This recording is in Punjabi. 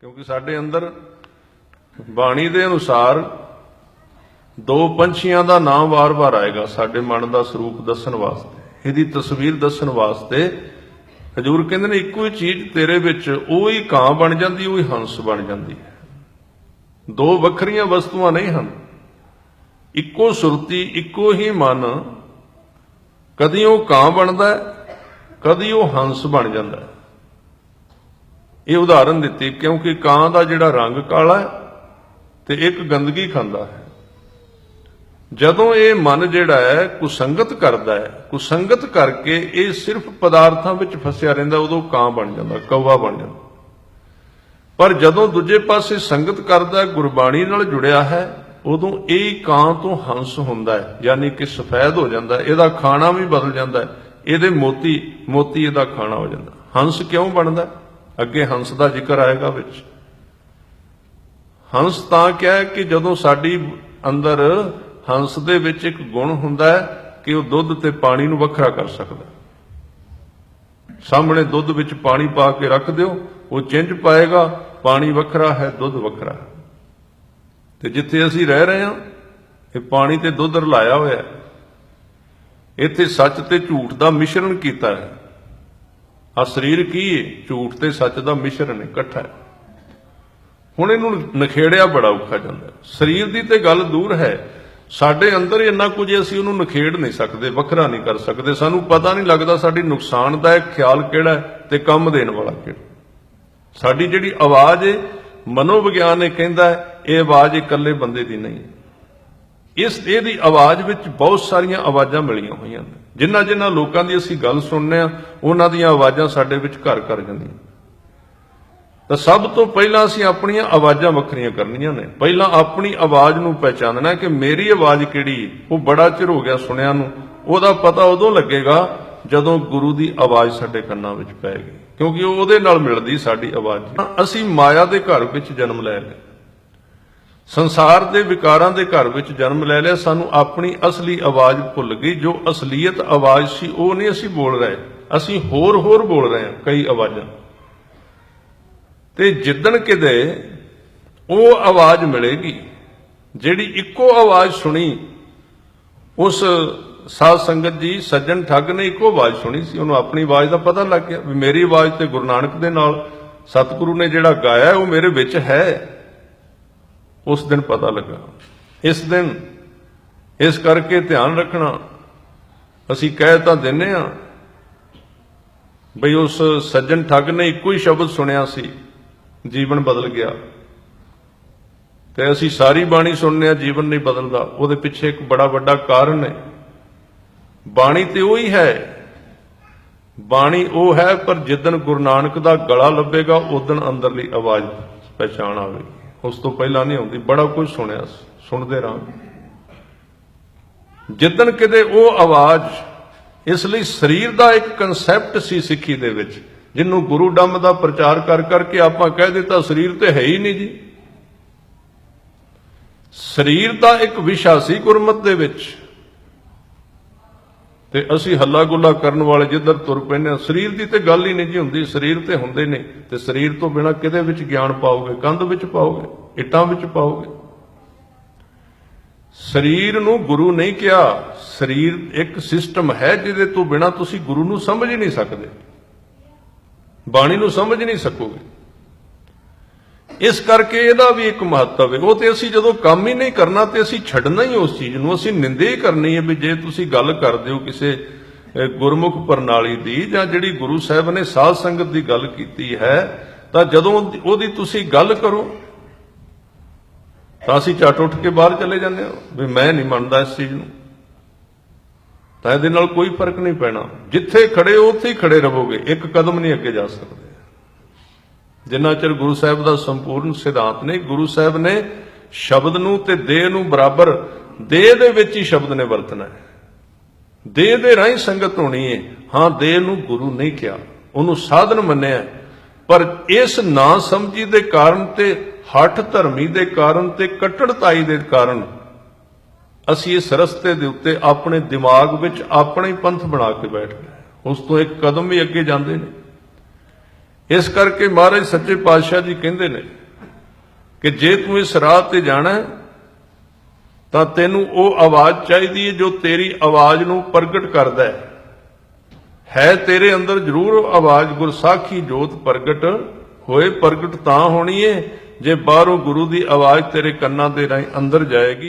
ਕਿਉਂਕਿ ਸਾਡੇ ਅੰਦਰ ਬਾਣੀ ਦੇ ਅਨੁਸਾਰ ਦੋ ਪੰਛੀਆਂ ਦਾ ਨਾਮ ਵਾਰ-ਵਾਰ ਆਏਗਾ ਸਾਡੇ ਮਨ ਦਾ ਸਰੂਪ ਦੱਸਣ ਵਾਸਤੇ, ਇਹਦੀ ਤਸਵੀਰ ਦੱਸਣ ਵਾਸਤੇ। ਹਜੂਰ ਕਹਿੰਦੇ ਨੇ, ਇੱਕੋ ਹੀ ਚੀਜ਼ ਤੇਰੇ ਵਿੱਚ, ਉਹ ਹੀ ਕਾਂ ਬਣ ਜਾਂਦੀ, ਉਹ ਹੀ ਹੰਸ ਬਣ ਜਾਂਦੀ ਹੈ। ਦੋ ਵੱਖਰੀਆਂ ਵਸਤੂਆਂ ਨਹੀਂ ਹਨ। ਇੱਕੋ ਸੁਰਤੀ, ਇੱਕੋ ਹੀ ਮਨ, ਕਦੀ ਉਹ ਕਾਂ ਬਣਦਾ ਕਦੀ ਉਹ ਹੰਸ ਬਣ ਜਾਂਦਾ ਇਹ ਉਦਾਹਰਨ ਦਿੱਤੀ ਕਿਉਂਕਿ ਕਾਂ ਦਾ ਜਿਹੜਾ ਰੰਗ ਕਾਲਾ ਹੈ ਤੇ ਇੱਕ ਗੰਦਗੀ ਖਾਂਦਾ ਹੈ। ਜਦੋਂ ਇਹ ਮਨ ਜਿਹੜਾ ਹੈ ਕੁਸੰਗਤ ਕਰਦਾ ਹੈ, ਕੁਸੰਗਤ ਕਰਕੇ ਇਹ ਸਿਰਫ ਪਦਾਰਥਾਂ ਵਿੱਚ ਫਸਿਆ ਰਹਿੰਦਾ, ਉਦੋਂ ਕਾਂ ਬਣ ਜਾਂਦਾ, ਕੌਵਾ ਬਣ ਜਾਂਦਾ। ਪਰ ਜਦੋਂ ਦੂਜੇ ਪਾਸੇ ਸੰਗਤ ਕਰਦਾ, ਗੁਰਬਾਣੀ ਨਾਲ ਜੁੜਿਆ ਹੈ, ਉਦੋਂ ਇਹ ਕਾਂ ਤੋਂ ਹੰਸ ਹੁੰਦਾ ਹੈ, ਯਾਨੀ ਕਿ ਸਫੈਦ ਹੋ ਜਾਂਦਾ ਇਹਦਾ ਖਾਣਾ ਵੀ ਬਦਲ ਜਾਂਦਾ ਇਹਦੇ ਮੋਤੀ ਮੋਤੀ ਇਹਦਾ ਖਾਣਾ ਹੋ ਜਾਂਦਾ। ਹੰਸ ਕਿਉਂ ਬਣਦਾ? ਅੱਗੇ ਹੰਸ ਦਾ ਜ਼ਿਕਰ ਆਏਗਾ ਵਿੱਚ। ਹੰਸ ਤਾਂ ਕਿਹਾ ਕਿ ਜਦੋਂ ਸਾਡੀ ਅੰਦਰ ਹੰਸ ਦੇ ਵਿੱਚ ਇੱਕ ਗੁਣ ਹੁੰਦਾ ਹੈ ਕਿ ਉਹ ਦੁੱਧ ਤੇ ਪਾਣੀ ਨੂੰ ਵੱਖਰਾ ਕਰ ਸਕਦਾ ਸਾਹਮਣੇ ਦੁੱਧ ਵਿੱਚ ਪਾਣੀ ਪਾ ਕੇ ਰੱਖ ਦਿਓ, ਉਹ ਚਿੰਝ ਪਾਏਗਾ, ਪਾਣੀ ਵੱਖਰਾ ਹੈ, ਦੁੱਧ ਵੱਖਰਾ ਤੇ ਜਿੱਥੇ ਅਸੀਂ ਰਹਿ ਰਹੇ ਹਾਂ, ਇਹ ਪਾਣੀ ਤੇ ਦੁੱਧ ਰਲਾਇਆ ਹੋਇਆ ਇੱਥੇ ਸੱਚ ਤੇ ਝੂਠ ਦਾ ਮਿਸ਼ਰਣ ਕੀਤਾ ਹੈ। ਆ ਸਰੀਰ ਕੀ ਹੈ ਝੂਠ ਤੇ ਸੱਚ ਦਾ ਮਿਸ਼ਰਣ ਇਕੱਠਾ ਹੈ। ਹੁਣ ਇਹਨੂੰ ਨਖੇੜਿਆ ਬੜਾ ਔਖਾ ਜਾਂਦਾ ਸਰੀਰ ਦੀ ਤੇ ਗੱਲ ਦੂਰ ਹੈ। ਸਾਡੇ ਅੰਦਰ ਇੰਨਾ ਕੁਝ ਅਸੀਂ ਉਹਨੂੰ ਨਖੇੜ ਨਹੀਂ ਸਕਦੇ, ਵੱਖਰਾ ਨਹੀਂ ਕਰ ਸਕਦੇ। ਸਾਨੂੰ ਪਤਾ ਨਹੀਂ ਲੱਗਦਾ ਸਾਡੀ ਨੁਕਸਾਨਦਾਇਕ ਖਿਆਲ ਕਿਹੜਾ ਤੇ ਕੰਮ ਦੇਣ ਵਾਲਾ ਕਿਹੜਾ। ਸਾਡੀ ਜਿਹੜੀ ਆਵਾਜ਼ ਹੈ ਮਨੋਵਿਗਿਆਨ ਇਹ ਕਹਿੰਦਾ ਇਹ ਆਵਾਜ਼ ਇਕੱਲੇ ਬੰਦੇ ਦੀ ਨਹੀਂ ਹੈ। ਇਸ ਇਹਦੀ ਆਵਾਜ਼ ਵਿੱਚ ਬਹੁਤ ਸਾਰੀਆਂ ਆਵਾਜ਼ਾਂ ਮਿਲੀਆਂ ਹੋਈਆਂ ਨੇ। ਜਿਨ੍ਹਾਂ ਜਿਨ੍ਹਾਂ ਲੋਕਾਂ ਦੀ ਅਸੀਂ ਗੱਲ ਸੁਣਨੇ ਆ, ਉਹਨਾਂ ਦੀਆਂ ਆਵਾਜ਼ਾਂ ਸਾਡੇ ਵਿੱਚ ਘਰ ਕਰ ਜਾਂਦੀਆਂ ਤਾਂ ਸਭ ਤੋਂ ਪਹਿਲਾਂ ਅਸੀਂ ਆਪਣੀਆਂ ਆਵਾਜ਼ਾਂ ਵੱਖਰੀਆਂ ਕਰਨੀਆਂ ਨੇ। ਪਹਿਲਾਂ ਆਪਣੀ ਆਵਾਜ਼ ਨੂੰ ਪਹਿਚਾਨਣਾ ਕਿ ਮੇਰੀ ਆਵਾਜ਼ ਕਿਹੜੀ ਉਹ ਬੜਾ ਚਿਰ ਹੋ ਗਿਆ ਸੁਣਿਆ ਨੂੰ। ਉਹਦਾ ਪਤਾ ਉਦੋਂ ਲੱਗੇਗਾ ਜਦੋਂ ਗੁਰੂ ਦੀ ਆਵਾਜ਼ ਸਾਡੇ ਕੰਨਾਂ ਵਿੱਚ ਪੈ ਗਈ। ਕਿਉਂਕਿ ਉਹਦੇ ਨਾਲ ਮਿਲਦੀ ਸਾਡੀ ਆਵਾਜ਼। ਅਸੀਂ ਮਾਇਆ ਦੇ ਘਰ ਵਿੱਚ ਜਨਮ ਲੈ ਲਏ। ਸੰਸਾਰ ਦੇ ਵਿਕਾਰਾਂ ਦੇ ਘਰ ਵਿੱਚ ਜਨਮ ਲੈ ਲਿਆ, ਸਾਨੂੰ ਆਪਣੀ ਅਸਲੀ ਆਵਾਜ਼ ਭੁੱਲ ਗਈ, ਜੋ ਅਸਲੀਅਤ ਆਵਾਜ਼ ਸੀ, ਉਹ ਨਹੀਂ ਅਸੀਂ ਬੋਲ ਰਹੇ। ਅਸੀਂ ਹੋਰ ਹੋਰ ਬੋਲ ਰਹੇ ਹਾਂ, ਕਈ ਆਵਾਜ਼ਾਂ। ਤੇ ਜਿੱਦਣ ਕਿਤੇ ਉਹ ਆਵਾਜ਼ ਮਿਲੇਗੀ, ਜਿਹੜੀ ਇੱਕੋ ਆਵਾਜ਼ ਸੁਣੀ, ਉਸ ਸਾਧ ਸੰਗਤ ਜੀ, ਸੱਜਣ ਠੱਗ ਨੇ ਇੱਕੋ ਆਵਾਜ਼ ਸੁਣੀ ਸੀ, ਉਹਨੂੰ ਆਪਣੀ ਆਵਾਜ਼ ਦਾ ਪਤਾ ਲੱਗ ਗਿਆ ਵੀ ਮੇਰੀ ਆਵਾਜ਼ ਤੇ ਗੁਰੂ ਨਾਨਕ ਦੇ ਨਾਲ ਸਤਿਗੁਰੂ ਨੇ ਜਿਹੜਾ ਗਾਇਆ, ਉਹ ਮੇਰੇ ਵਿੱਚ ਹੈ। ਉਸ ਦਿਨ ਪਤਾ ਲੱਗਾ। ਇਸ ਦਿਨ ਇਸ ਕਰਕੇ ਧਿਆਨ ਰੱਖਣਾ, ਅਸੀਂ ਕਹਿ ਤਾਂ ਦਿੰਨੇ ਆ ਬਈ ਉਸ ਸੱਜਣ ਠੱਗ ਨੇ ਇੱਕੋ ਹੀ ਸ਼ਬਦ ਸੁਣਿਆ ਸੀ, ਜੀਵਨ ਬਦਲ ਗਿਆ। ਤੇ ਅਸੀਂ ਸਾਰੀ ਬਾਣੀ ਸੁਣਨੇ ਆ ਜੀਵਨ ਨਹੀਂ ਬਦਲਦਾ, ਉਹਦੇ ਪਿੱਛੇ ਇੱਕ ਬੜਾ ਵੱਡਾ ਕਾਰਨ ਹੈ। ਬਾਣੀ ਤੇ ਹੀ ਹੈ। ਬਾਣੀ ਉਹ ਹੈ ਪਰ ਜਿੱਦਨ ਗੁਰੂ ਨਾਨਕ ਦਾ ਗਲਾ ਲੱਭੇਗਾ ਉਦਨ ਅੰਦਰਲੀ ਆਵਾਜ਼ ਪਛਾਣ ਆਵੇਗੀ। ਉਸ ਤੋਂ ਪਹਿਲਾਂ ਨਹੀਂ ਆਉਂਦੀ, ਬੜਾ ਕੁਝ ਸੁਣਿਆ ਸੁਣਦੇ ਰਹਾਂ ਜਿੱਦਣ ਕਿਤੇ ਉਹ ਆਵਾਜ਼ ਇਸ ਲਈ ਸਰੀਰ ਦਾ ਇੱਕ ਕਨਸੈਪਟ ਸੀ ਸਿੱਖੀ ਦੇ ਵਿੱਚ, ਜਿਹਨੂੰ ਗੁਰੂ ਡੰਮ ਦਾ ਪ੍ਰਚਾਰ ਕਰ ਕਰਕੇ ਆਪਾਂ ਕਹਿ ਦਿੱਤਾ ਸਰੀਰ ਤੇ ਹੈ ਹੀ ਨਹੀਂ ਜੀ। ਸਰੀਰ ਦਾ ਇੱਕ ਵਿਸ਼ਾ ਸੀ ਗੁਰਮਤ ਦੇ ਵਿੱਚ। ਤੇ ਅਸੀਂ ਹੱਲਾ ਗੁੱਲਾ ਕਰਨ ਵਾਲੇ ਜਿੱਧਰ ਤੁਰ ਪੈਂਦੇ ਹਾਂ, ਸਰੀਰ ਦੀ ਤੇ ਗੱਲ ਹੀ ਨਹੀਂ ਜੀ ਹੁੰਦੀ, ਸਰੀਰ ਤੇ ਹੁੰਦੇ ਨੇ। ਤੇ ਸਰੀਰ ਤੋਂ ਬਿਨਾ ਕਿਹਦੇ ਵਿੱਚ ਗਿਆਨ ਪਾਓਗੇ? ਕੰਧ ਵਿੱਚ ਪਾਓਗੇ? ਇੱਟਾਂ ਵਿੱਚ ਪਾਓਗੇ? ਸਰੀਰ ਨੂੰ ਗੁਰੂ ਨਹੀਂ ਕਿਹਾ। ਸਰੀਰ ਇੱਕ ਸਿਸਟਮ ਹੈ ਜਿਹਦੇ ਤੋਂ ਬਿਨਾ ਤੁਸੀਂ ਗੁਰੂ ਨੂੰ ਸਮਝ ਹੀ ਨਹੀਂ ਸਕਦੇ। ਬਾਣੀ ਨੂੰ ਸਮਝ ਨਹੀਂ ਸਕੋਗੇ। ਇਸ ਕਰਕੇ ਇਹਦਾ ਵੀ ਇੱਕ ਮਹੱਤਵ ਹੈ। ਉਹ ਤੇ ਅਸੀਂ ਜਦੋਂ ਕੰਮ ਹੀ ਨਹੀਂ ਕਰਨਾ ਤੇ ਅਸੀਂ ਛੱਡਣਾ ਹੀ ਉਸ ਚੀਜ਼ ਨੂੰ। ਅਸੀਂ ਨਿੰਦੇ ਹੀ ਕਰਨੀ ਹੈ ਵੀ ਜੇ ਤੁਸੀਂ ਗੱਲ ਕਰਦੇ ਹੋ ਕਿਸੇ ਗੁਰਮੁਖ ਪ੍ਰਣਾਲੀ ਦੀ ਜਾਂ ਜਿਹੜੀ ਗੁਰੂ ਸਾਹਿਬ ਨੇ ਸਾਧ ਸੰਗਤ ਦੀ ਗੱਲ ਕੀਤੀ ਹੈ, ਤਾਂ ਜਦੋਂ ਉਹਦੀ- ਤੁਸੀਂ ਗੱਲ ਕਰੋ, ਤਾਂ ਅਸੀਂ ਝਟ ਉੱਠ ਕੇ ਬਾਹਰ ਚਲੇ ਜਾਂਦੇ ਹਾਂ। ਵੀ ਮੈਂ ਨਹੀਂ ਮੰਨਦਾ ਇਸ ਚੀਜ਼ ਨੂੰ। ਤਾਂ ਇਹਦੇ ਨਾਲ ਕੋਈ ਫ਼ਰਕ ਨਹੀਂ ਪੈਣਾ। ਜਿੱਥੇ ਖੜੇ ਉੱਥੇ ਹੀ ਖੜੇ ਰਹੋਗੇ। ਇੱਕ ਕਦਮ ਨਹੀਂ ਅੱਗੇ ਜਾ ਸਕਦੇ। ਜਿੰਨਾ ਚਿਰ ਗੁਰੂ ਸਾਹਿਬ ਦਾ ਸੰਪੂਰਨ ਸਿਧਾਂਤ ਨਹੀਂ, ਗੁਰੂ ਸਾਹਿਬ ਨੇ ਸ਼ਬਦ ਨੂੰ ਤੇ ਦੇਹ ਨੂੰ ਬਰਾਬਰ, ਦੇਹ ਦੇ ਵਿੱਚ ਹੀ ਸ਼ਬਦ ਨੇ ਵਰਤਣਾ ਹੈ। ਦੇਹ ਦੇ ਰਾਹੀਂ ਸੰਗਤ ਹੋਣੀ ਹੈ ਹਾਂ, ਦੇਹ ਨੂੰ ਗੁਰੂ ਨਹੀਂ ਕਿਹਾ। ਉਹਨੂੰ ਸਾਧਨ ਮੰਨਿਆ ਪਰ ਇਸ ਨਾ ਸਮਝੀ ਦੇ ਕਾਰਨ ਤੇ, ਹੱਠ ਧਰਮੀ ਦੇ ਕਾਰਨ ਤੇ, ਕੱਟੜਤਾਈ ਦੇ ਕਾਰਨ ਅਸੀਂ ਇਸ ਰਸਤੇ ਦੇ ਉੱਤੇ ਆਪਣੇ ਦਿਮਾਗ ਵਿੱਚ ਆਪਣੇ ਪੰਥ ਬਣਾ ਕੇ ਬੈਠ ਗਏ। ਉਸ ਤੋਂ ਇੱਕ ਕਦਮ ਵੀ ਅੱਗੇ ਜਾਂਦੇ ਨੇ। ਇਸ ਕਰਕੇ ਮਹਾਰਾਜ ਸੱਚੇ ਪਾਤਸ਼ਾਹ ਜੀ ਕਹਿੰਦੇ ਨੇ ਕਿ ਜੇ ਤੂੰ ਇਸ ਰਾਹ ਤੇ ਜਾਣਾ ਹੈ, ਤਾਂ ਤੈਨੂੰ ਉਹ ਆਵਾਜ਼ ਚਾਹੀਦੀ ਹੈ ਜੋ ਤੇਰੀ ਆਵਾਜ਼ ਨੂੰ ਪ੍ਰਗਟ ਕਰਦਾ ਹੈ। ਹੈ ਤੇਰੇ ਅੰਦਰ ਜ਼ਰੂਰ ਉਹ ਆਵਾਜ਼ ਗੁਰਸਾਖੀ ਜੋਤ ਪ੍ਰਗਟ ਹੋਏ ਪ੍ਰਗਟ ਤਾਂ ਹੋਣੀ ਏ ਜੇ ਬਾਹਰੋਂ ਗੁਰੂ ਦੀ ਆਵਾਜ਼ ਤੇਰੇ ਕੰਨਾਂ ਦੇ ਰਾਹੀਂ ਅੰਦਰ ਜਾਏਗੀ।